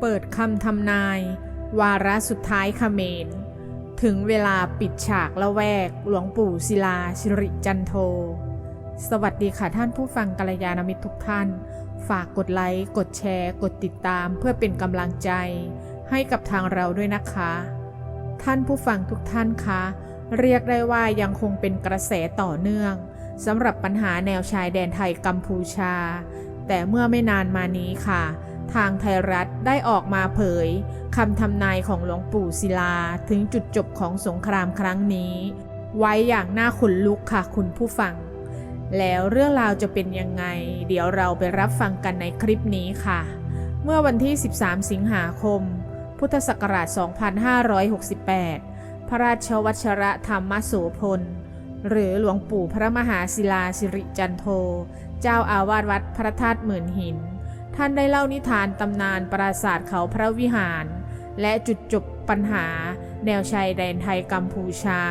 เปิดคำทำนาย วาระสุดท้ายเขมร ถึงเวลาปิดฉากละแวก หลวงปู่ศิลาสิริจันโท สวัสดีค่ะท่านผู้ฟังกัลยาณมิตรทุกท่าน ฝากกดไลค์ กดแชร์ กดติดตามเพื่อเป็นกำลังใจ ให้กับทางเราด้วยนะคะ ท่านผู้ฟังทุกท่านคะเรียกได้ว่ายังคงเป็นกระแสต่อเนื่องสำหรับปัญหาแนวชายแดนไทยกัมพูชา แต่เมื่อไม่นานมานี้ค่ะ ทางไทยรัฐได้ออกมาเผยคำทำนายของหลวงปู่ศิลาถึงจุดจบของสงครามครั้งนี้ ไว้อย่างน่าขนลุกค่ะคุณผู้ฟัง แล้วเรื่องราวจะเป็นยังไง เดี๋ยวเราไปรับฟังกันในคลิปนี้ค่ะ เมื่อวันที่ 13 สิงหาคม พุทธศักราช 2568 พระราชวัชระธรรมโสพล หรือหลวงปู่พระมหาศิลาสิริจันโท เจ้าอาวาสวัดพระธาตุหมื่นหิน ท่านได้เล่านิทานตำนานปราสาทเขาพระวิหาร และจุดจบปัญหา แนวชายแดนไทยกัมพูชา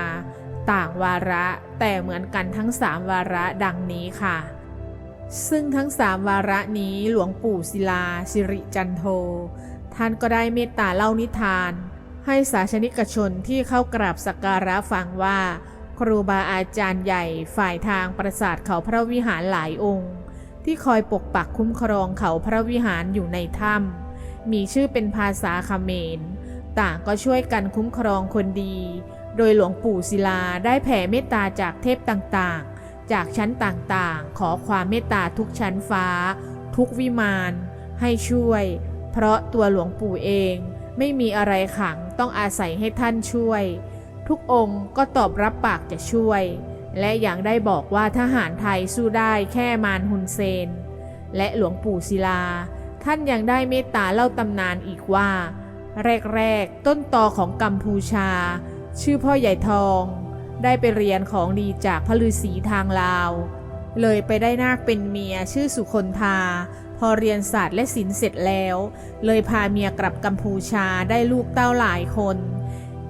ต่างวาระแต่เหมือนกันทั้งสามวาระดังนี้ค่ะ ซึ่งทั้งสามวาระนี้หลวงปู่ศิลา สิริจันโท ท่านก็ได้เมตตาเล่านิทาน ให้สาชนิกชนที่เข้ากราบสักการะฟังว่า ครูบาอาจารย์ใหญ่ฝ่ายทางปราสาทเขาพระวิหารหลายองค์ ที่คอยปกปักคุ้มครองเขาพระวิหารอยู่ในถ้ำมีชื่อเป็นภาษาคาเมรต่างก็ช่วยกันคุ้มครองคนดี โดยหลวงปู่ศิลาได้แผ่เมตตาจากเทพต่างๆ จากชั้นต่างๆ ขอความเมตตาทุกชั้นฟ้า ทุกวิมานให้ช่วย เพราะตัวหลวงปู่เองไม่มีอะไรขังต้องอาศัยให้ท่านช่วย ทุกองค์ก็ตอบรับปากจะช่วย และยังได้บอกว่าทหารไทยสู้ได้แค่มารฮุนเซน และหลวงปู่ศิลา ท่านยังได้เมตตาเล่าตำนานอีกว่า แรกๆ ต้นตอของกัมพูชา ชื่อพ่อใหญ่ทอง ได้ไปเรียนของดีจากพระฤาษีทางลาว เลยไปได้นาคเป็นเมียชื่อสุคนธาพอเรียนศาสตร์และศิลป์เสร็จแล้ว เลยพาเมียกลับกัมพูชาได้ลูกเต้าหลายคน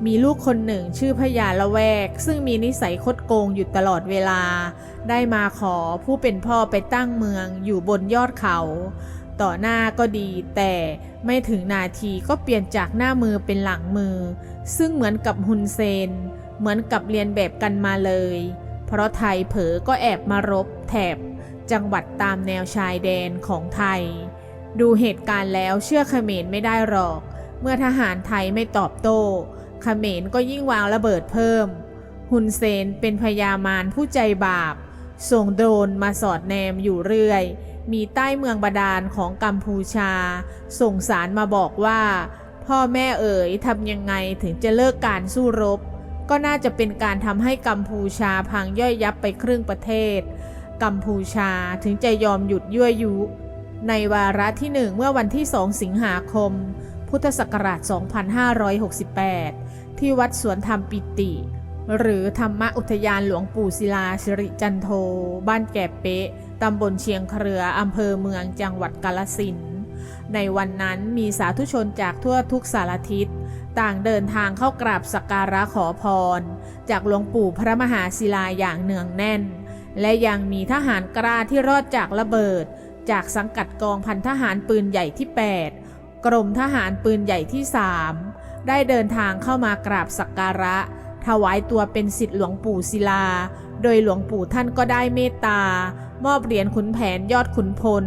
มีลูกคนหนึ่งชื่อพญาละแวก ซึ่งมีนิสัยคดโกงอยู่ตลอดเวลา ได้มาขอผู้เป็นพ่อไปตั้งเมืองอยู่บนยอดเขา ต่อหน้าก็ดีแต่ไม่ถึงนาทีก็เปลี่ยนจากหน้ามือเป็นหลังมือ ซึ่งเหมือนกับฮุนเซน เหมือนกับเรียนแบบกันมาเลย เพราะไทยเผลอก็แอบมารบแถบจังหวัดตามแนวชายแดนของไทย ดูเหตุการณ์แล้วเชื่อเขมรไม่ได้หรอก เมื่อทหารไทยไม่ตอบโต้ เขมรก็ยิ่งวางระเบิดเพิ่ม ฮุนเซนเป็นพญามารผู้ใจบาป ส่งโดรนมาสอดแนมอยู่เรื่อย มีใต้เมืองบาดาลของกัมพูชา ส่งสารมาบอกว่า พ่อแม่เอ๋ยทำยังไงถึงจะเลิกการสู้รบ ก็น่าจะเป็นการทำให้กัมพูชาพังย่อยยับไปครึ่งประเทศ กัมพูชาถึงจะยอมหยุดยั่วยุ ในวาระที่หนึ่งเมื่อวันที่2สิงหาคม พุทธศักราช 2568 ที่วัดสวนธรรมปิติ หรือธรรมอุทยานหลวงปู่ศิลาสิริจันโท บ้านแก่เป๊ะ ตำบลเชียงเครือ อำเภอเมืองจังหวัดกาลสิน ในวันนั้นมีสาธุชนจากทั่วทุกสารทิศ ต่างเดินทางเข้ากราบสักการะขอพร จากหลวงปู่พระมหาศิลาอย่างเนืองแน่น และยังมีทหารกล้าที่รอดจากระเบิด จากสังกัดกองพันทหารปืนใหญ่ที่ 8 กรมทหารปืนใหญ่ที่ 3 ได้เดินทางเข้ามากราบสักการะ ถวายตัวเป็นสิทธิหลวงปู่ศิลา โดยหลวงปู่ท่านก็ได้เมตตามอบเหรียญขุนแผนยอดขุนพล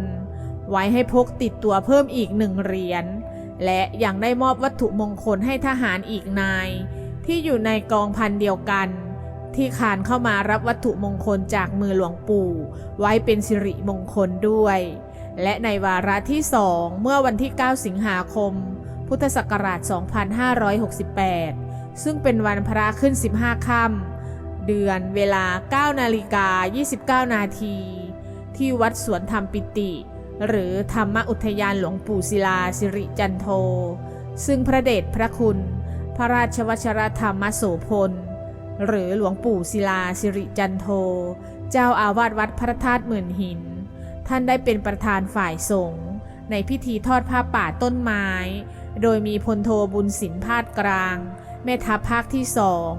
ไว้ให้พกติดตัวเพิ่มอีกหนึ่งเหรียญ และยังได้มอบวัตถุมงคลให้ทหารอีกนาย ที่อยู่ในกองพันเดียวกัน ที่ขานเข้ามารับวัตถุมงคลจากมือหลวงปู่ ไว้เป็นสิริมงคลด้วย และในวาระที่สองเมื่อวันที่ 9 สิงหาคม พุทธศักราช 2568 ซึ่งเป็นวันพระขึ้น 15 ค่ำเดือนเวลา 9 นาฬิกา 29 นาที ที่วัดสวนธรรมปิติ หรือธรรมอุทยานหลวงปู่ศิลาสิริจันโท ซึ่งพระเดชพระคุณ พระราชวชรธรรมโสพล หรือหลวงปู่ศิลาสิริจันโท เจ้าอาวาสวัดพระธาตุหมื่นหิน ท่านได้เป็นประธานฝ่ายสงฆ์ในพิธีทอดผ้าป่าต้นไม้ โดยมีพลโทบุญสินพาดกลาง แม่ทัพภาคที่สอง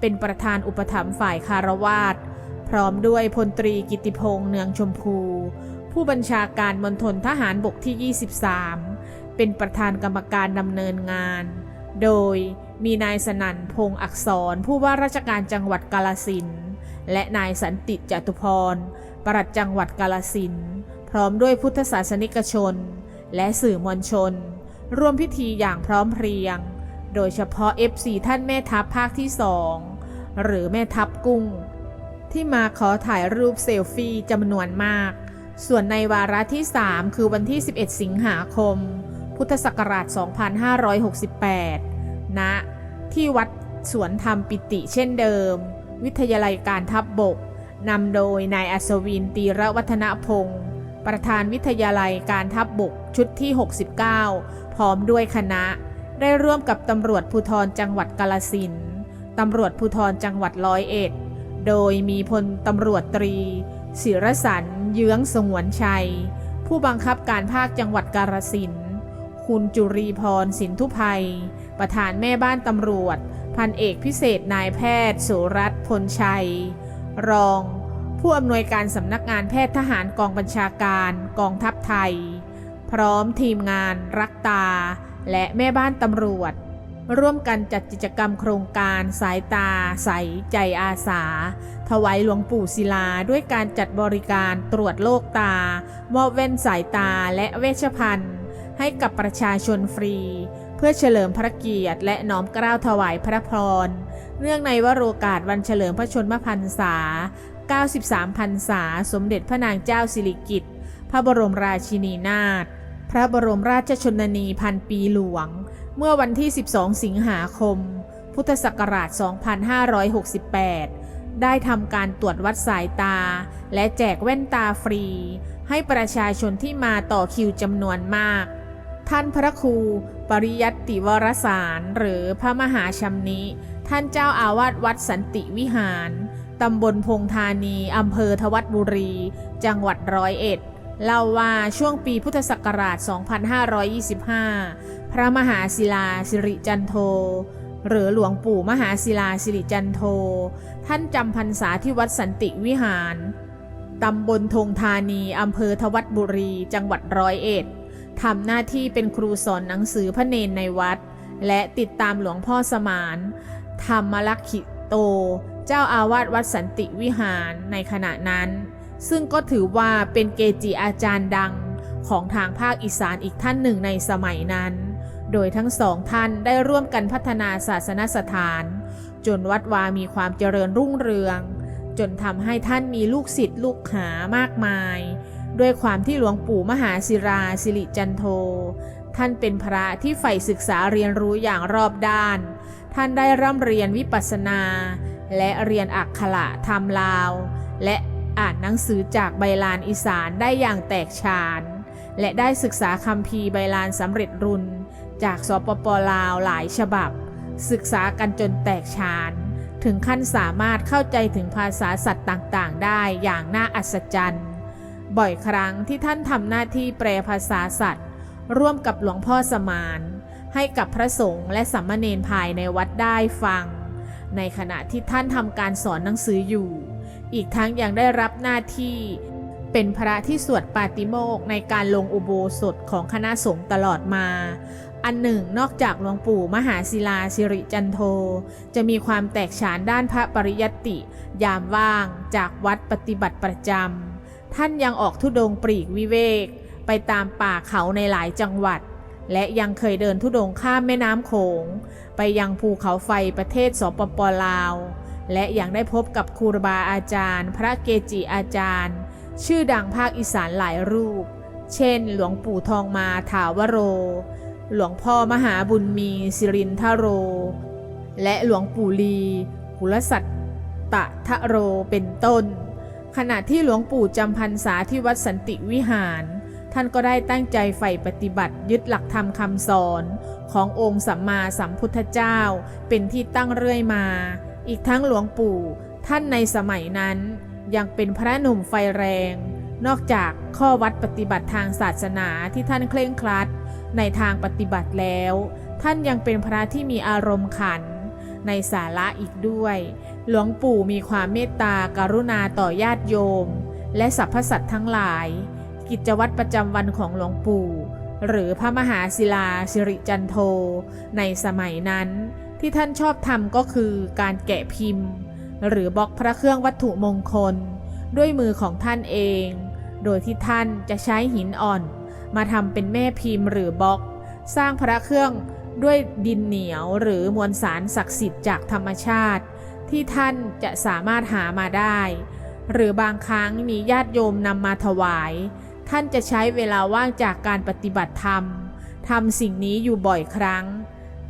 เป็นประธานอุปถัมภ์ฝ่ายคารวาสพร้อมด้วยพลตรีกิติพงษ์เนืองชมพู ผู้บัญชาการมณฑลทหารบกที่ 23 เป็นประธานกรรมการดำเนินงาน โดยมีนายสนั่นพงษ์อักษรผู้ว่าราชการจังหวัดกาลสินและนายสันติจตุพรปลัดจังหวัดกาลสินพร้อมด้วยพุทธศาสนิกชน และสื่อมวลชน ร่วมพิธีอย่างพร้อมเพรียง โดยเฉพาะ FC ท่านแม่ทัพภาคที่สองหรือแม่ทัพกุ้ง ที่มาขอถ่ายรูปเซลฟี่จำนวนมาก ส่วนในวาระที่ 3 คือวันที่ 11 สิงหาคม พุทธศักราช 2568ณที่วัดสวนธรรมปิติเช่นเดิม วิทยาลัยการทัพบบกนำโดยนายอัศวินตีระวัฒนพงศ์ประธานวิทยาลัยการทัพบบกชุดที่ 69 พร้อมด้วยคณะ ได้ร่วมกับตำรวจภูธรจังหวัดกาลสินตำรวจภูธรจังหวัดร้อยเอ็ด โดยมีพลตำรวจตรีศิรสันเยื้องสงวนชัย ผู้บังคับการภาคจังหวัดกาฬสินคุณจุรีพรสินทุภัย ประธานแม่บ้านตำรวจ พันเอกพิเศษนายแพทย์สุรัตน์พลชัย รอง ผู้อำนวยการสำนักงานแพทย์ทหารกองบัญชาการกองทัพไทย พร้อมทีมงานรักตา และแม่บ้านตำรวจ ร่วมกันจัดกิจกรรมโครงการสายตา ใสใจอาสา ถวายหลวงปู่ศิลาด้วยการจัดบริการตรวจโรคตา มอบแว่นสายตาและเวชภัณฑ์ ให้กับประชาชนฟรี เพื่อเฉลิมพระเกียรติและน้อมเกล้าถวายพระพร เนื่องในวโรกาสวันเฉลิมพระชนมพรรษา 93 พรรษา สมเด็จพระนางเจ้าสิริกิติ์พระบรมราชินีนาถ พระบรมราชชนนีพันปีหลวง เมื่อวันที่ 12 สิงหาคม พุทธศักราช 2568 ได้ทำการตรวจวัดสายตา และแจกแว่นตาฟรี ให้ประชาชนที่มาต่อคิวจำนวนมาก ท่านพระครู ปริยัติวรสาร หรือพระมหาชำนิ ท่านเจ้าอาวาสวัดสันติวิหารตำบลพงธานี อำเภอทวัดบุรี จังหวัดร้อยเอ็ด เล่าว่าช่วงปีพุทธศักราช 2525 พระมหาศิลาสิริจันโท หรือหลวงปู่มหาศิลาสิริจันโท ท่านจำพรรษาที่วัดสันติวิหาร ตำบลธงธานีอำเภอทวัดบุรี จังหวัดร้อยเอ็ดทำหน้าที่เป็นครูสอนหนังสือพระเนนในวัด และติดตามหลวงพ่อสมาน ธรรมลักขิโต เจ้าอาวาสวัดสันติวิหารในขณะนั้น ซึ่งก็ถือว่าเป็นเกจิอาจารย์ดังของทางภาคอีสานอีกท่านหนึ่งในสมัยนั้น โดยทั้งสองท่านได้ร่วมกันพัฒนาศาสนสถาน จนวัดวามีความเจริญรุ่งเรือง จนทำให้ท่านมีลูกศิษย์ลูกหามากมาย ด้วยความที่หลวงปู่มหาศิราสิริจันโท ท่านเป็นพระที่ใฝ่ศึกษาเรียนรู้อย่างรอบด้าน ท่านได้ร่ำเรียนวิปัสสนา และเรียนอักขระธรรมลาว และ อ่านหนังสือจากใบลานอีสานได้อย่างแตกฉาน และได้ศึกษาคัมภีใบลานสำเร็จรุน จากสปปลาวหลายฉบับ ศึกษากันจนแตกฉาน ถึงขั้นสามารถเข้าใจถึงภาษาสัตว์ต่างๆ ได้อย่างน่าอัศจรรย์ บ่อยครั้งที่ท่านทำหน้าที่แปลภาษาสัตว์ ร่วมกับหลวงพ่อสมานให้กับพระสงฆ์และสัมมเนนภายในวัดได้ฟัง ในขณะที่ท่านทำการสอนหนังสืออยู่ อีกทั้งยังได้รับหน้าที่ เป็นพระที่สวดปาติโมกในการลงอุโบสถของคณะสงฆ์ตลอดมา อันหนึ่งนอกจากหลวงปู่มหาศิลาสิริจันโท จะมีความแตกฉานด้านพระปริยัติ ยามว่างจากวัดปฏิบัติประจำ ท่านยังออกทุดงปลีกวิเวก ไปตามป่าเขาในหลายจังหวัดและยังเคยเดินทุดงข้ามแม่น้ำโขง ไปยังภูเขาไฟประเทศสปปลาว และยังได้พบกับครูบาอาจารย์ พระเกจิอาจารย์ ชื่อดังภาคอีสานหลายรูป เช่น หลวงปู่ทองมาถาวโร หลวงพ่อมหาบุญมีสิรินทโร และหลวงปู่ลีกุลสัตตะทะโรเป็นต้น ขณะที่หลวงปู่จำพรรษาที่วัดสันติวิหาร ท่านก็ได้ตั้งใจใฝ่ปฏิบัติยึดหลักธรรมคำสอน ขององค์สัมมาสัมพุทธเจ้าเป็นที่ตั้งเรื่อยมา อีกทั้งหลวงปู่ท่านในสมัยนั้นยังเป็นพระหนุ่มไฟแรง นอกจากข้อวัดปฏิบัติทางศาสนาที่ท่านเคร่งครัด ในทางปฏิบัติแล้ว ท่านยังเป็นพระที่มีอารมณ์ขัน ในสาระอีกด้วย หลวงปู่มีความเมตตากรุณาต่อญาติโยม และสรรพสัตว์ทั้งหลาย กิจวัตรประจำวันของหลวงปู่ หรือพระมหาศิลาสิริจันโท ในสมัยนั้น ที่ท่านชอบทำก็คือการแกะพิมพ์ หรือบล็อกพระเครื่องวัตถุมงคล ด้วยมือของท่านเอง โดยที่ท่านจะใช้หินอ่อน มาทำเป็นแม่พิมพ์หรือบล็อก สร้างพระเครื่องด้วยดินเหนียวหรือมวลสารศักดิ์สิทธิ์จากธรรมชาติ ที่ท่านจะสามารถหามาได้ หรือบางครั้งมีญาติโยมนำมาถวาย ท่านจะใช้เวลาว่างจากการปฏิบัติธรรมทำสิ่งนี้อยู่บ่อยครั้ง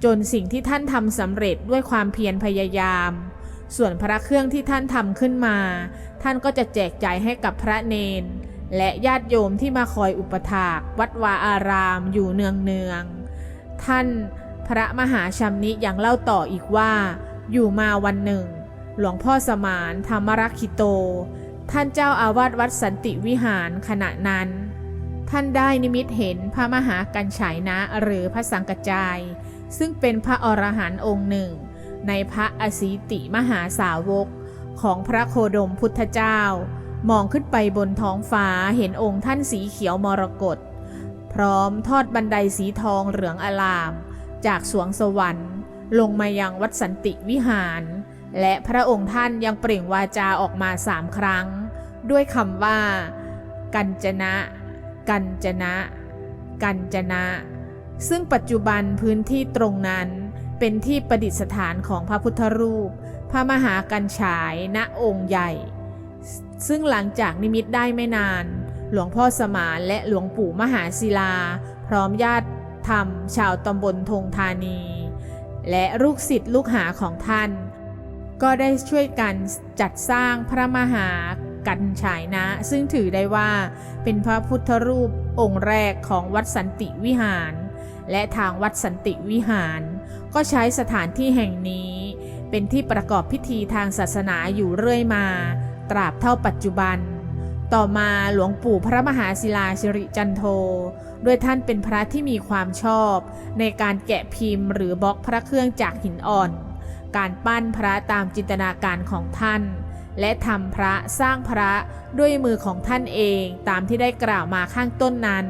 จนสิ่งที่ท่านทำสำเร็จด้วยความเพียรพยายาม ส่วนพระเครื่องที่ท่านทำขึ้นมา ท่านก็จะแจกจ่ายให้กับพระเนน และญาติโยมที่มาคอยอุปถากวัดวาอารามอยู่เนืองเนืองๆท่านพระมหาชัมนิยังเล่าต่ออีกว่า อยู่มาวันหนึ่ง หลวงพ่อสมานธรรมรักขิโต ท่านเจ้าอาวาสวัดสันติวิหารขณะนั้น ท่านได้นิมิตเห็นพระมหากัญฉายนะหรือพระสังกจาย ซึ่งเป็นพระอรหันต์องค์หนึ่ง ในพระอสีติมหาสาวกของพระโคดมพุทธเจ้า มองขึ้นไปบนท้องฟ้าเห็นองค์ท่านสีเขียวมรกตพร้อมทอดบันไดสีทองเหลืองอลาม จากสวงสวรรค์ ลงมายังวัดสันติวิหาร และพระองค์ท่านยังเปล่งวาจาออกมาสามครั้ง ด้วยคำว่า กัญจนะ กัญจนะ กัญจนะ ซึ่งปัจจุบันพื้นที่ตรงนั้นเป็นที่ประดิษฐานของพระพุทธรูป พระมหากัญฉายณองค์ใหญ่ ซึ่งหลังจากนิมิตได้ไม่นาน หลวงพ่อสมานและหลวงปู่มหาศิลา พร้อมญาติธรรม ชาวตำบลธงธานี และลูกศิษย์ลูกหาของท่าน ก็ได้ช่วยกันจัดสร้างพระมหากัญฉายนะ ซึ่งถือได้ว่าเป็นพระพุทธรูปองค์แรกของวัดสันติวิหาร และทางวัดสันติวิหาร ก็ใช้สถานที่แห่งนี้ เป็นที่ประกอบพิธีทางศาสนาอยู่เรื่อยมา ตราบเท่าปัจจุบัน ต่อมาหลวงปู่พระมหาศิลาสิริจันโทด้วยท่านเป็นพระที่มีความชอบ ในการแกะพิมพ์หรือบล็อกพระเครื่องจากหินอ่อน การปั้นพระตามจินตนาการของท่านและทำพระสร้างพระด้วยมือของท่านเองตามที่ได้กล่าวมาข้างต้นนั้น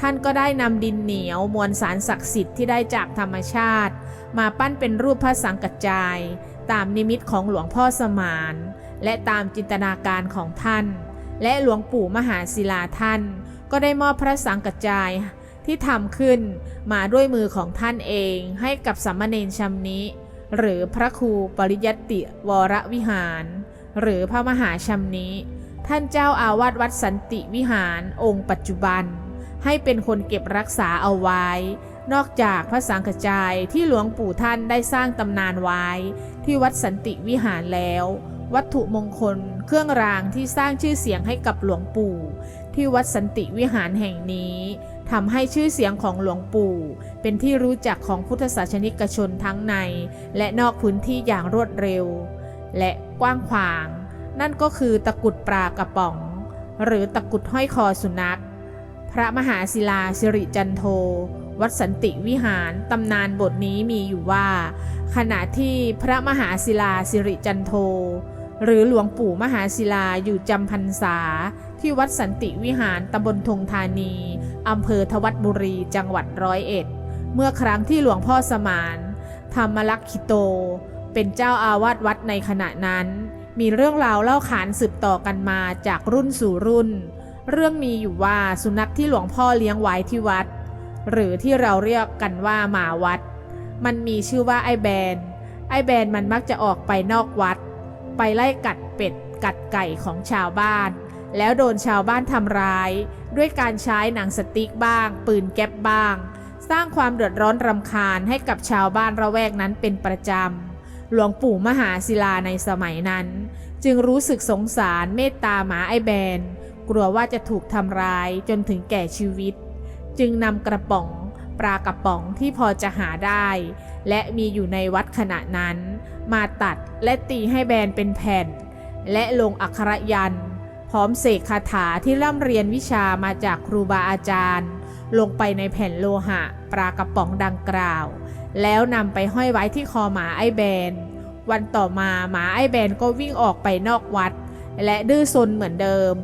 ท่านก็ได้นำดินเหนียวมวลสารศักดิ์สิทธิ์ที่ได้จากธรรมชาติ มาปั้นเป็นรูปพระสังกัจจาย ตามนิมิตของหลวงพ่อสมาน และตามจินตนาการของท่าน และหลวงปู่มหาศิลาท่าน ก็ได้มอบพระสังกัจจายที่ทำขึ้นมาด้วยมือของท่านเองให้กับสามเณรชัมนิหรือพระครูปริยัติวรวิหาร หรือพระมหาชัมนิท่านเจ้าอาวาสวัดสันติวิหารองค์ปัจจุบัน ให้เป็นคนเก็บรักษาเอาไว้ นอกจากพระสังฆจายที่หลวงปู่ท่านได้สร้างตำนานไว้ ที่วัดสันติวิหารแล้ว วัตถุมงคล เครื่องรางที่สร้างชื่อเสียงให้กับหลวงปู่ ที่วัดสันติวิหารแห่งนี้ทำให้ชื่อเสียงของหลวงปู่ เป็นที่รู้จักของพุทธศาสนิกชนทั้งใน และนอกพื้นที่อย่างรวดเร็ว และกว้างขวาง นั่นก็คือตะกุดปลากระป๋อง หรือตะกุดห้อยคอสุนัข พระมหาศิลาสิริจันโท วัดสันติวิหาร ตำนานบทนี้มีอยู่ว่า ขณะที่พระมหาศิลาสิริจันโท หรือหลวงปู่มหาศิลาอยู่จำพรรษา ที่วัดสันติวิหารตำบลธงธานีอำเภอทวัดบุรีจังหวัดร้อยเอ็ด เมื่อครั้งที่หลวงพ่อสมาน ธรรมลักขิโต เป็นเจ้าอาวาสวัดในขณะนั้น มีเรื่องราวเล่าขานสืบต่อกันมาจากรุ่นสู่รุ่น เรื่องมีอยู่ว่าสุนัขที่หลวงพ่อเลี้ยงไว้ที่วัด หรือที่เราเรียกกันว่าหมาวัด มันมีชื่อว่าไอแบน ไอแบนมันมักจะออกไปนอกวัด ไปไล่กัดเป็ด กัดไก่ของชาวบ้าน แล้วโดนชาวบ้านทำร้าย ด้วยการใช้หนังสติ๊กบ้าง ปืนแก๊ปบ้าง สร้างความเดือดร้อนรำคาญให้กับชาวบ้านระแวกนั้นเป็นประจำหลวงปู่มหาศิลาในสมัยนั้น จึงรู้สึกสงสารเมตตาหมาไอแบน กลัวว่าจะถูกทำร้ายจนถึงแก่ชีวิต จึงนำกระป๋องปลากระป๋องที่พอจะหาได้ และมีอยู่ในวัดขณะนั้น มาตัดและตีให้แบนเป็นแผ่น และลงอักขรยัน พร้อมเสกคาถาที่ร่ำเรียนวิชามาจากครูบาอาจารย์ ลงไปในแผ่นโลหะปลากระป๋องดังกล่าว แล้วนำไปห้อยไว้ที่คอหมาไอแบน วันต่อมาหมาไอแบนก็วิ่งออกไปนอกวัด และดื้อซนเหมือนเดิม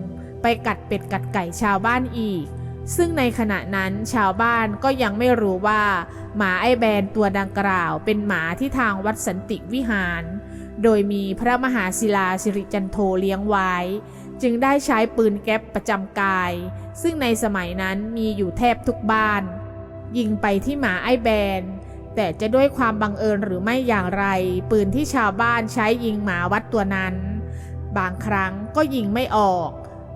ไปกัดเป็ดกัดไก่ชาวบ้านอีก ซึ่งในขณะนั้นชาวบ้านก็ยังไม่รู้ว่า หมาไอแบนตัวดังกล่าว เป็นหมาที่ทางวัดสันติวิหาร โดยมีพระมหาศิลาสิริจันโทเลี้ยงไว้ จึงได้ใช้ปืนแก๊ปประจำกาย ซึ่งในสมัยนั้นมีอยู่แทบทุกบ้าน ยิงไปที่หมาไอแบนแต่จะด้วยความบังเอิญหรือไม่อย่างไร ปืนที่ชาวบ้านใช้ยิงหมาวัดตัวนั้น บางครั้งก็ยิงไม่ออก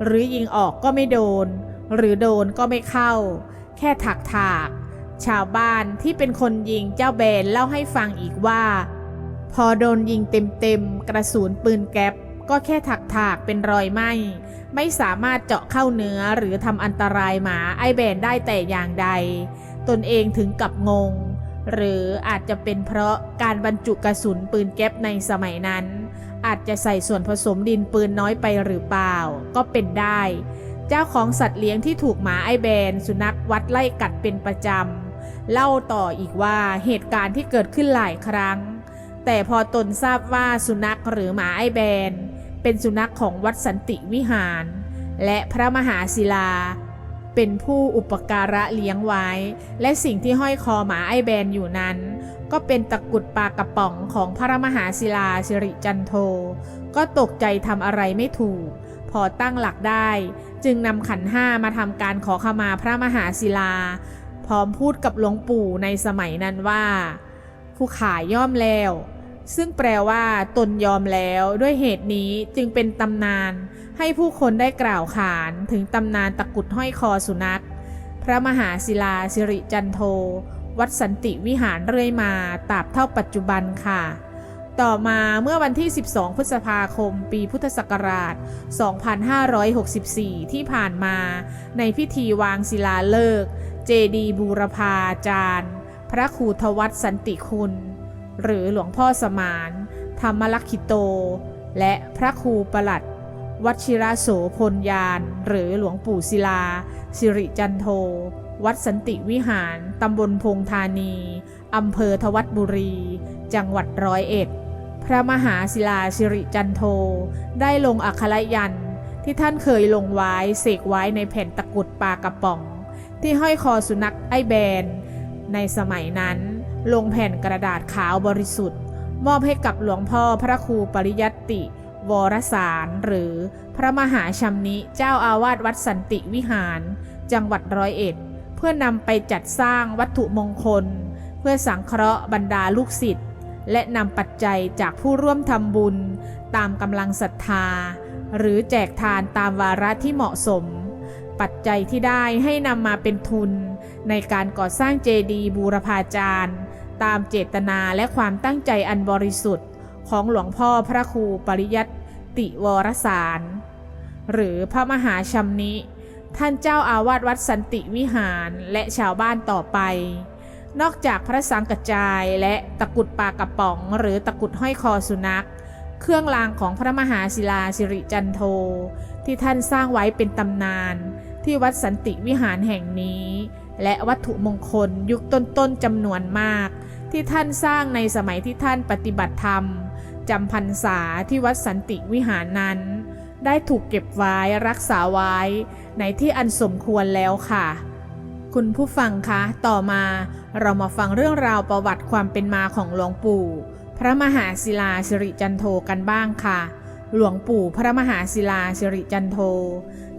หรือยิงออกก็ไม่โดน หรือโดนก็ไม่เข้า แค่ถักถากชาวบ้านที่เป็นคนยิงเจ้าแบนเล่าให้ฟังอีกว่า พอโดนยิงเต็มๆกระสุนปืนแก๊ปก็แค่ถักถากเป็นรอยไหมไม่สามารถเจาะเข้าเนื้อหรือทำอันตรายหมาไอแบนได้แต่อย่างใด ตนเองถึงกับงง หรืออาจจะเป็นเพราะการบรรจุกระสุนปืนแก๊ปในสมัยนั้น อาจจะใส่ส่วนผสมดินปืนน้อยไปหรือเปล่า ก็เป็นได้ เจ้าของสัตว์เลี้ยงที่ถูกหมาไอแบน สุนัขวัดไล่กัดเป็นประจำ เล่าต่ออีกว่าเหตุการณ์ที่เกิดขึ้นหลายครั้ง แต่พอตนทราบว่าสุนัขหรือหมาไอแบน เป็นสุนัขของวัดสันติวิหาร และพระมหาศิลา เป็นผู้อุปการะเลี้ยงไว้ และสิ่งที่ห้อยคอหมาไอแบนอยู่นั้น ก็เป็นตะกุดปลากระป๋องของพระมหาศิลาสิริจันโท ก็ตกใจทำอะไรไม่ถูก พอตั้งหลักได้ จึงนำขันห้ามาทำการขอขมาพระมหาศิลา พร้อมพูดกับหลวงปู่ในสมัยนั้นว่า ผู้ขายย่อมแล้ว ซึ่งแปลว่า ตนยอมแล้วด้วยเหตุนี้จึงเป็นตำนาน ให้ผู้คนได้กล่าวขานถึงตำนานตะกุดห้อยคอสุนัข พระมหาศิลาสิริจันโท วัดสันติวิหารเรื่อยมาตราบเท่าปัจจุบันค่ะ ต่อมาเมื่อวันที่ 12 พฤษภาคม ปีพุทธศักราช 2564 ที่ผ่านมา ในพิธีวางศิลาฤกษ์เจดีย์บูรพาจารย์ พระครูทวัตสันติคุณ หรือหลวงพ่อสมาน ธรรมลักขิโต และพระครูประหลัด วัชิระโสพลยาน หรือหลวงปู่ศิลา สิริจันโท วัดสันติวิหาร ตำบลพงธานีอำเภอทวัดบุรี จังหวัดร้อยเอ็ด พระมหาศิลาสิริจันโท ได้ลงอักขระยันที่ท่านเคยลงไว้เสกไว้ในแผ่นตะกุดปลากระป๋อง ที่ห้อยคอสุนัขไอแบน ในสมัยนั้น ลงแผ่นกระดาษขาวบริสุทธิ์ มอบให้กับหลวงพ่อพระครูปริยัติ วรสาร หรือพระมหาชัมนิเจ้าอาวาสวัดสันติวิหาร จังหวัดร้อยเอ็ด เพื่อนำไปจัดสร้างวัตถุมงคล เพื่อสังเคราะห์บรรดาลูกศิษย์และนำปัจจัยจากผู้ร่วมทำบุญ ตามกำลังศรัทธา หรือแจกทานตามวาระที่เหมาะสม ปัจจัยที่ได้ให้นำมาเป็นทุน ในการก่อสร้างเจดีย์บูรพาจารย์ ตามเจตนาและความตั้งใจอันบริสุทธิ์ ของหลวงพ่อพระครูปริยัตติวรสาร หรือพระมหาชัมนิ ท่านเจ้าอาวาสวัดสันติวิหารและชาวบ้านต่อไป นอกจากพระสังกระจายและตะกุดปากระป๋อง หรือตะกุดห้อยคอสุนัข เครื่องรางของพระมหาศิลาสิริจันโท ที่ท่านสร้างไว้เป็นตำนาน ที่วัดสันติวิหารแห่งนี้ และวัตถุมงคลยุคต้นๆจำนวนมาก ที่ท่านสร้างในสมัยที่ท่านปฏิบัติธรรมจำพรรษาที่วัดสันติวิหารนั้น ได้ถูกเก็บไว้รักษาไว้ ในที่อันสมควรแล้วค่ะ คุณผู้ฟังคะ ต่อมาเรามาฟังเรื่องราวประวัติความเป็นมาของหลวงปู่ พระมหาศิลาสิริจันโทกันบ้างค่ะ หลวงปู่พระมหาศิลาสิริจันโท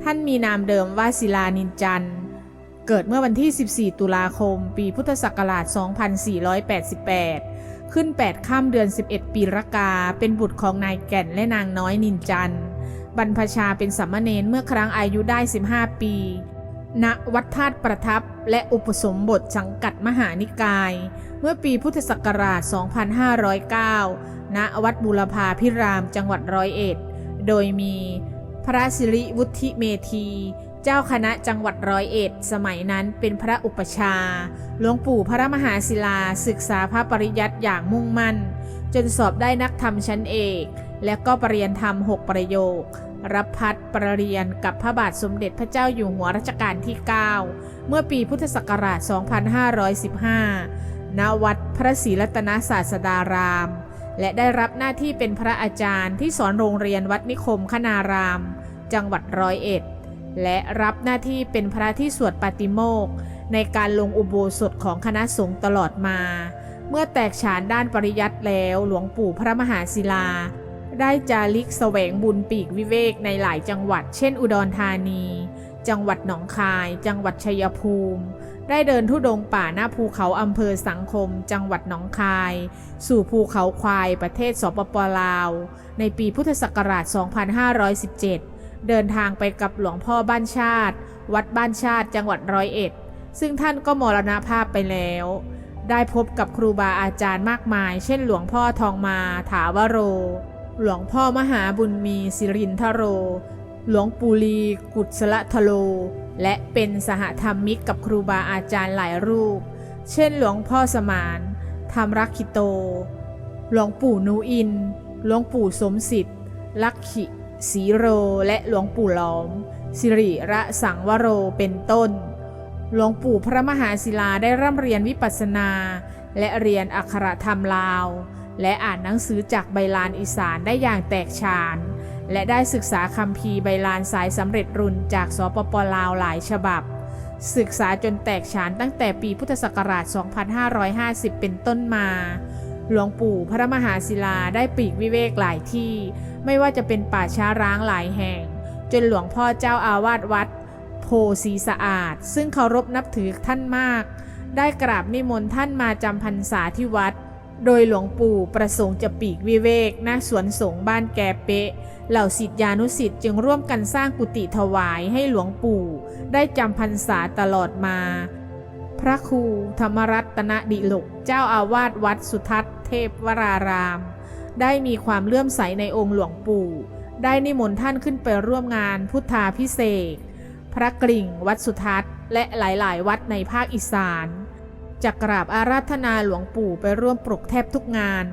ท่านมีนามเดิมว่าศิลานินจันทร์ เกิดเมื่อวันที่ 14 ตุลาคม ปีพุทธศักราช 2488 ขึ้น 8 ข้ามเดือน 11 ปีรากา เป็นบุตรของนายแก่นและนางน้อยนินจัน บรรพชาเป็นสามเณรเมื่อครั้งอายุได้ 15 ปี ณ วัดธาตุประทับและอุปสมบทสังกัดมหานิกาย เมื่อปีพุทธศักราช 2509 ณ วัดบุรพาพิราม จังหวัดร้อยเอ็ด โดยมีพระสิริวุฒิเมธี เจ้าคณะจังหวัดร้อยเอ็ด สมัยนั้นเป็นพระอุปชาหลวงปู่พระมหาศิลาศึกษาพระปริยัติอย่างมุ่งมั่น จนสอบได้นักธรรมชั้นเอก และก็ปรริญญาธรรม6ประโยค รับพัดปรรียนกับพระบาทสมเด็จพระเจ้าอยู่หัวรัชกาลที่ 9 เมื่อปีพุทธศักราช 2515 ณ วัดพระศรีรัตนศาสดาราม และได้รับหน้าที่เป็นพระอาจารย์ที่สอนโรงเรียนวัดนิคมคณาราม จังหวัดร้อยเอ็ด และรับหน้าที่เป็นพระที่สวดปาติโมกข์ในการลงอุโบสถของคณะสงฆ์ตลอดมา เมื่อแตกฉานด้านปริยัติแล้วหลวงปู่พระมหาศิลา ได้จาริกแสวงบุญปีกวิเวกในหลายจังหวัด เช่นอุดรธานี จังหวัดหนองคาย จังหวัดชัยภูมิ ได้เดินทุดงป่าหน้าภูเขาอำเภอสังคม จังหวัดหนองคาย สู่ภูเขาควายประเทศสปปลาว ในปีพุทธศักราช 2517 เดินทางไปกับหลวงพ่อบ้านชาติ วัดบ้านชาติจังหวัดร้อยเอ็ด ซึ่งท่านก็มรณภาพไปแล้ว ได้พบกับครูบาอาจารย์มากมาย เช่นหลวงพ่อทองมาถาวโร หลวงพ่อมหาบุญมีสิรินทโร หลวงปู่ลีกุศลทโล และเป็นสหธรรมิกกับครูบาอาจารย์หลายรูป เช่นหลวงพ่อสมานธรรมรักขิโต หลวงปู่นูอิน หลวงปู่สมสิทธิ์ลักขิ สีโรและหลวงปู่หลอม สิริระสังวโรเป็นต้น หลวงปู่พระมหาศิลาได้ร่ำเรียนวิปัสสนา และเรียนอักขรธรรมลาว และอ่านหนังสือจากใบลานอีสานได้อย่างแตกฉาน และได้ศึกษาคัมภีใบลานสายสำเร็จรุ่นจากสปปลาวหลายฉบับ ศึกษาจนแตกฉานตั้งแต่ปีพุทธศักราช 2550 เป็นต้นมา หลวงปู่พระมหาศิลาได้ปีกวิเวกหลายที่ ไม่ว่าจะเป็นป่าช้าร้างหลายแห่ง จนหลวงพ่อเจ้าอาวาสวัด โพสีสะอาด ซึ่งเคารพนับถือท่านมาก ได้กราบนิมนต์ท่านมาจำพรรษาที่วัด โดยหลวงปู่ประสงค์จะปีกวิเวกณสวนสงฆ์บ้านแกเปะ เหล่าศิษยานุศิษย์จึงร่วมกันสร้างกุฏิถวายให้หลวงปู่ ได้จำพรรษาตลอดมา พระครูธรรมรัตนดิลก เจ้าอาวาสวัดสุทัศน์ เทพวราราม ได้มีความเลื่อมใสในองค์หลวงปู่ ได้นิมนต์ท่านขึ้นไปร่วมงานพุทธาพิเศษพระกริ่ง วัดสุทัศน์ และหลาย ๆ วัดในภาคอีสานจะกราบอาราธนาหลวงปู่ไปร่วมปลุกแทบทุกงาน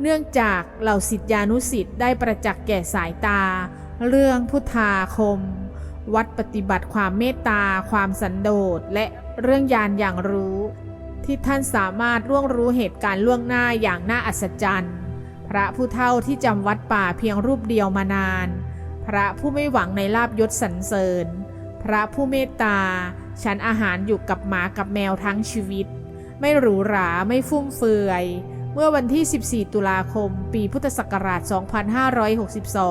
เนื่องจากเหล่าศิษยานุศิษย์ได้ประจักษ์แก่สายตา เรื่องพุทธาคม วัดปฏิบัติความเมตตา ความสันโดษและเรื่องยานอย่างรู้ ที่ท่านสามารถล่วงรู้เหตุการณ์ล่วงหน้าอย่างน่าอัศจรรย์ พระผู้เฒ่าที่จำวัดป่าเพียงรูปเดียวมานาน พระผู้ไม่หวังในลาบยศสรรเสริญ พระผู้เมตตา ฉันอาหารอยู่กับหมากับแมวทั้งชีวิต ไม่หรูหราไม่ฟุ่มเฟือย เมื่อวันที่ 14 ตุลาคม ปีพุทธศักราช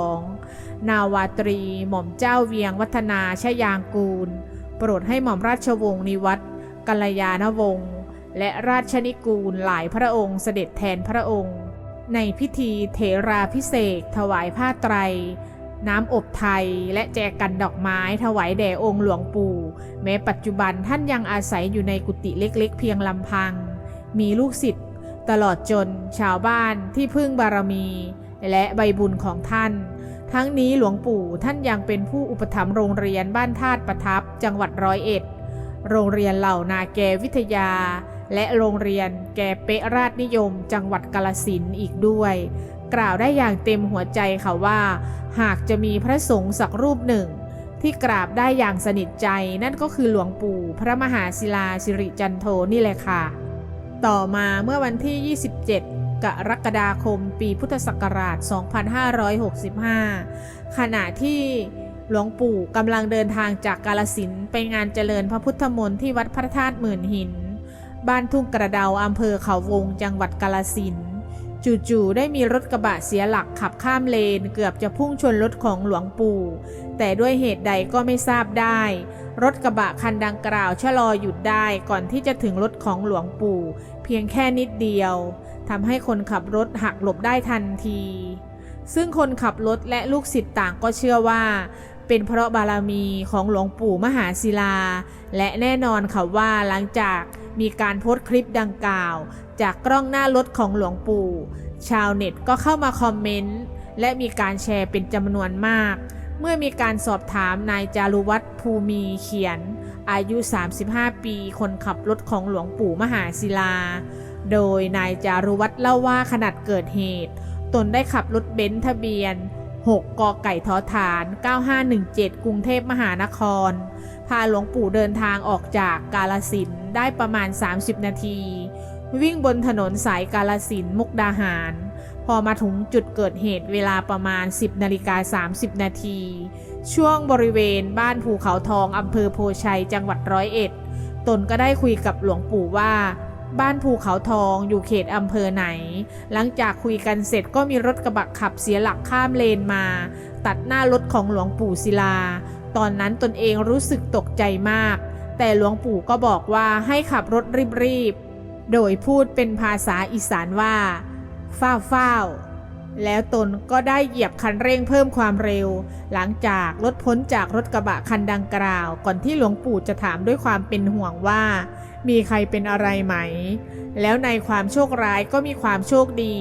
2562 นาวาตรีหม่อมเจ้าเวียงวัฒนาชยางกูล โปรดให้หม่อมราชวงศ์นิวัตกัลยาณวงศ์ และราชนิกูลหลายพระองค์เสด็จแทนพระองค์ ในพิธีเถราพิเศษถวายผ้าไตร น้ำอบไทยและแจกันดอกไม้ถวายแด่องค์หลวงปู่ แม้ปัจจุบันท่านยังอาศัยอยู่ในกุฏิเล็กๆ เพียงลำพัง มีลูกศิษย์ตลอดจนชาวบ้านที่พึ่งบารมี และใบบุญของท่าน ทั้งนี้หลวงปู่ท่านยังเป็นผู้อุปถัมภ์โรงเรียนบ้านธาตุประทับจังหวัดร้อยเอ็ด โรงเรียนเหล่านาแกวิทยา และโรงเรียนแกเปะราชนิยมจังหวัดกาลสินอีกด้วย กล่าวได้อย่างเต็มหัวใจค่ะว่า หากจะมีพระสงฆ์สักรูปหนึ่ง ที่กราบได้อย่างสนิทใจนั่นก็คือหลวงปู่พระมหาศิลาสิริจันโทนี่แหละค่ะ ต่อมาเมื่อวันที่ 27กรกฎาคมปีพุทธศักราช 2565 ขณะที่หลวงปู่กำลังเดินทางจากกาลสินไปงานเจริญพระพุทธมนต์ที่วัดพระธาตุหมื่นหิน บ้านทุ่งกระเดาอำเภอเขาวงจังหวัดกาลสินจู่ๆได้มีรถกระบะเสียหลักขับข้ามเลน เกือบจะพุ่งชนรถของหลวงปู่ แต่ด้วยเหตุใดก็ไม่ทราบได้ รถกระบะคันดังกล่าวชะลอหยุดได้ก่อนที่จะถึงรถของหลวงปู่ เพียงแค่นิดเดียวทำให้คนขับรถหักหลบได้ทันที ซึ่งคนขับรถและลูกศิษย์ต่างก็เชื่อว่า เป็นเพราะบารมีของหลวงปู่มหาศิลา และแน่นอนค่ะว่าหลังจาก มีการโพสต์คลิปดังกล่าว จากกล้องหน้ารถของหลวงปู่ ชาวเน็ตก็เข้ามาคอมเมนต์ และมีการแชร์เป็นจำนวนมาก เมื่อมีการสอบถามนายจารุวัฒน์ภูมีเขียน อายุ 35 ปี คนขับรถของหลวงปู่มหาศิลา โดยนายจารุวัฒน์เล่าว่าขนาดเกิดเหตุ ตนได้ขับรถเบนซ์ทะเบียน 6กอไก่ทอฐาน 9517 กรุงเทพมหานคร พาหลวงปู่เดินทางออกจากกาลสินได้ประมาณ 30 นาที วิ่งบนถนนสายกาลสินมุกดาหาร พอมาถึงจุดเกิดเหตุเวลาประมาณ 10นาฬิกา30 นาที ช่วงบริเวณบ้านภูเขาทองอำเภอโพชัยจังหวัดร้อยเอ็ด ตนก็ได้คุยกับหลวงปู่ว่า บ้านภูเขาทองอยู่เขตอำเภอไหน หลังจากคุยกันเสร็จก็มีรถกระบะขับเสียหลักข้ามเลนมา ตัดหน้ารถของหลวงปู่ศิลา ตอนนั้นตนเองรู้สึกตกใจมาก แต่หลวงปู่ก็บอกว่าให้ขับรถรีบๆ โดยพูดเป็นภาษาอีสานว่าฟ้าวฟ้าแล้วตนก็ได้เหยียบคันเร่งเพิ่มความเร็ว หลังจากรถพ้นจากรถกระบะคันดังกล่าว ก่อนที่หลวงปู่จะถามด้วยความเป็นห่วงว่า มีใครเป็นอะไรไหม แล้วในความโชคร้ายก็มีความโชคดี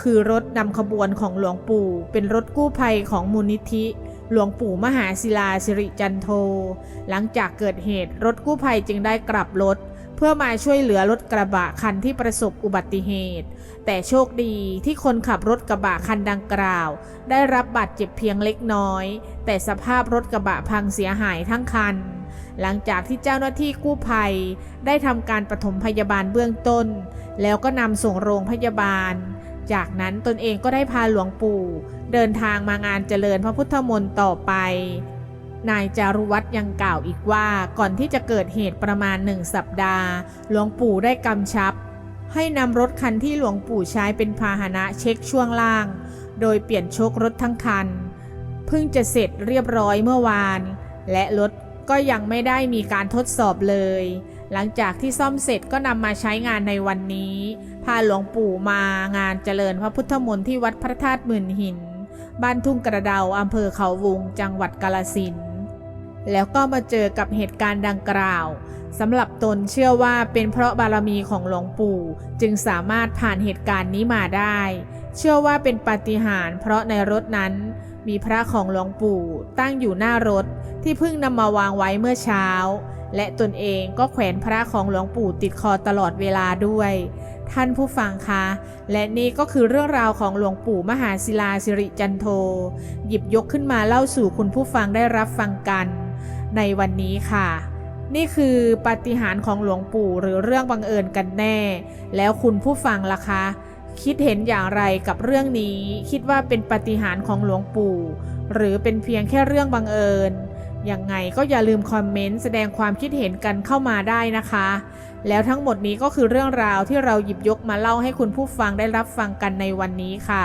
คือรถนำขบวนของหลวงปู่ เป็นรถกู้ภัยของมูลนิธิ หลวงปู่มหาศิลาสิริจันโท หลังจากเกิดเหตุรถกู้ภัยจึงได้กลับรถเพื่อมาช่วยเหลือรถกระบะคันที่ประสบอุบัติเหตุ แต่โชคดีที่คนขับรถกระบะคันดังกล่าว ได้รับบาดเจ็บเพียงเล็กน้อย แต่สภาพรถกระบะพังเสียหายทั้งคัน หลังจากที่เจ้าหน้าที่กู้ภัย ได้ทำการปฐมพยาบาลเบื้องต้น แล้วก็นำส่งโรงพยาบาล จากนั้นตนเองก็ได้พาหลวงปู่ เดินทางมางานเจริญพระพุทธมนต์ต่อไป นายจารุวัตรยังกล่าวอีกว่าก่อนที่จะเกิดเหตุประมาณหนึ่งสัปดาห์ หลวงปู่ได้กำชับ ให้นำรถคันที่หลวงปู่ใช้เป็นพาหนะเช็คช่วงล่าง โดยเปลี่ยนโชครถทั้งคันเพิ่งจะเสร็จเรียบร้อยเมื่อวาน และรถ ก็ยังไม่ได้มีการทดสอบเลย หลังจากที่ซ่อมเสร็จก็นำมาใช้งานในวันนี้ พาหลวงปู่มางานเจริญพระพุทธมนต์ที่วัดพระธาตุหมื่นหิน บ้านทุ่งกระเดาอำเภอเขาวง จังหวัดกาลสินธุ์แล้วก็มาเจอกับเหตุการณ์ดังกล่าวสำหรับตนเชื่อว่าเป็นเพราะบารมีของหลวงปู่ จึงสามารถผ่านเหตุการณ์นี้มาได้ เชื่อว่าเป็นปาฏิหาริย์เพราะในรถนั้น มีพระของหลวงปู่ตั้งอยู่หน้ารถที่เพิ่งนำมาวางไว้เมื่อเช้า และตนเองก็แขวนพระของหลวงปู่ติดคอตลอดเวลาด้วย ท่านผู้ฟังคะ และนี่ก็คือเรื่องราวของหลวงปู่มหาศิลาสิริจันโท หยิบยกขึ้นมาเล่าสู่คุณผู้ฟังได้รับฟังกัน ในวันนี้ค่ะ นี่คือปาฏิหาริย์ของหลวงปู่หรือเรื่องบังเอิญกันแน่ แล้วคุณผู้ฟังล่ะคะ คิดเห็นอย่างไรกับเรื่องนี้ คิดว่าเป็นปาฏิหาริย์ของหลวงปู่ หรือเป็นเพียงแค่เรื่องบังเอิญยังไงก็อย่าลืมคอมเมนต์แสดงความคิดเห็นกันเข้ามาได้นะคะ แล้วทั้งหมดนี้ก็คือเรื่องราวที่เราหยิบยกมาเล่าให้คุณผู้ฟังได้รับฟังกันในวันนี้ค่ะ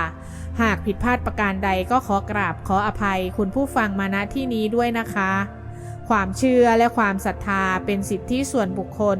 หากผิดพลาดประการใดก็ขอกราบขออภัยคุณผู้ฟังมาณที่นี้ด้วยนะคะ ความเชื่อและความศรัทธาเป็นสิทธิส่วนบุคคล